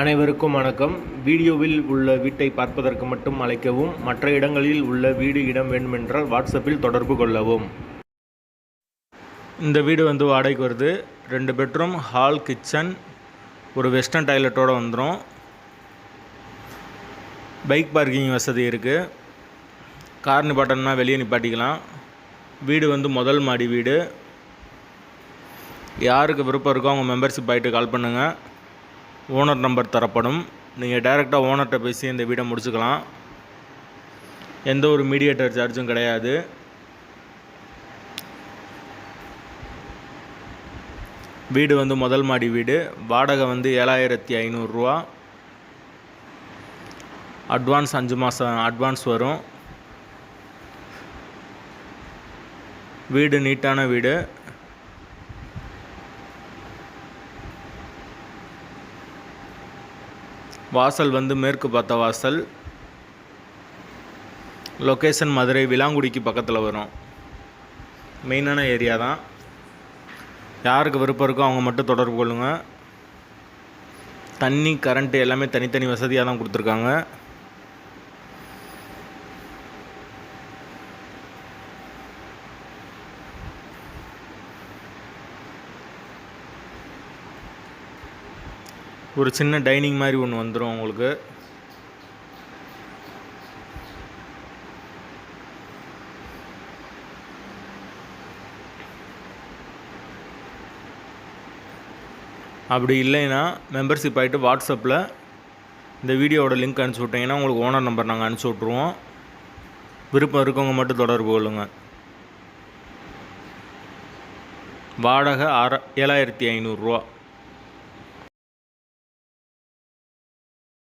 அனைவருக்கும் வணக்கம். வீடியோவில் உள்ள வீட்டை பார்ப்பதற்கு மட்டும் அழைக்கவும் மற்ற இடங்களில் உள்ள வீடு இடம் வேண்டுமென்றால் வாட்ஸ்அப்பில் தொடர்பு கொள்ளவும். இந்த வீடு வந்து வாடகைக்கு வருது. ரெண்டு பெட்ரூம் ஹால் கிச்சன். ஒரு வெஸ்டர்ன் டாய்லெட்டோடு வந்துடும் பைக் பார்க்கிங் வசதி இருக்குது கார் நிப்பாட்டம்னா வெளியே நிப்பாட்டிக்கலாம். வீடு வந்து முதல் மாடி வீடு. யாருக்கு விருப்பம் இருக்கோ அவங்க மெம்பர்ஷிப் ஆகிட்டு கால் பண்ணுங்கள் ஓனர் நம்பர் தரப்படும். நீங்கள் டைரெக்டாக ஓனர்கிட்ட பேசி இந்த வீடை முடிச்சுக்கலாம். எந்த ஒரு மீடியேட்டர் சார்ஜும் கிடையாது. வீடு வந்து முதல் மாடி வீடு. வாடகை வந்து ஏழாயிரத்தி ஐநூறுரூவா அட்வான்ஸ் அஞ்சு மாதம் அட்வான்ஸ் வரும். வீடு நீட்டான வீடு. வாசல் வந்து மேற்கு பார்த்த வாசல். லொக்கேஷன் மதுரை விலாங்குடிக்கு பக்கத்தில் வரும். மெயினான ஏரியா தான். யாருக்கு விருப்பம் இருக்கோ அவங்க மட்டும் தொடர்பு கொள்ளுங்கள் தண்ணி கரண்ட்டு எல்லாமே தனித்தனி வசதியாக தான் கொடுத்துருக்காங்க. ஒரு சின்ன டைனிங் மாதிரி ஒன்று வந்துடும் உங்களுக்கு. அப்படி இல்லைன்னா மெம்பர்ஷிப் ஆகிட்டு வாட்ஸ்அப்பில் இந்த வீடியோவோட லிங்க் அனுப்பிச்சி விட்டிங்கன்னா உங்களுக்கு ஓனர் நம்பர் நாங்கள் அனுப்பிச்சி விட்ருவோம் விருப்பம் இருக்கவங்க மட்டும் தொடர்பு கொள்ளுங்கள் வாடகை ஆற ஏழாயிரத்தி ஐநூறுரூவா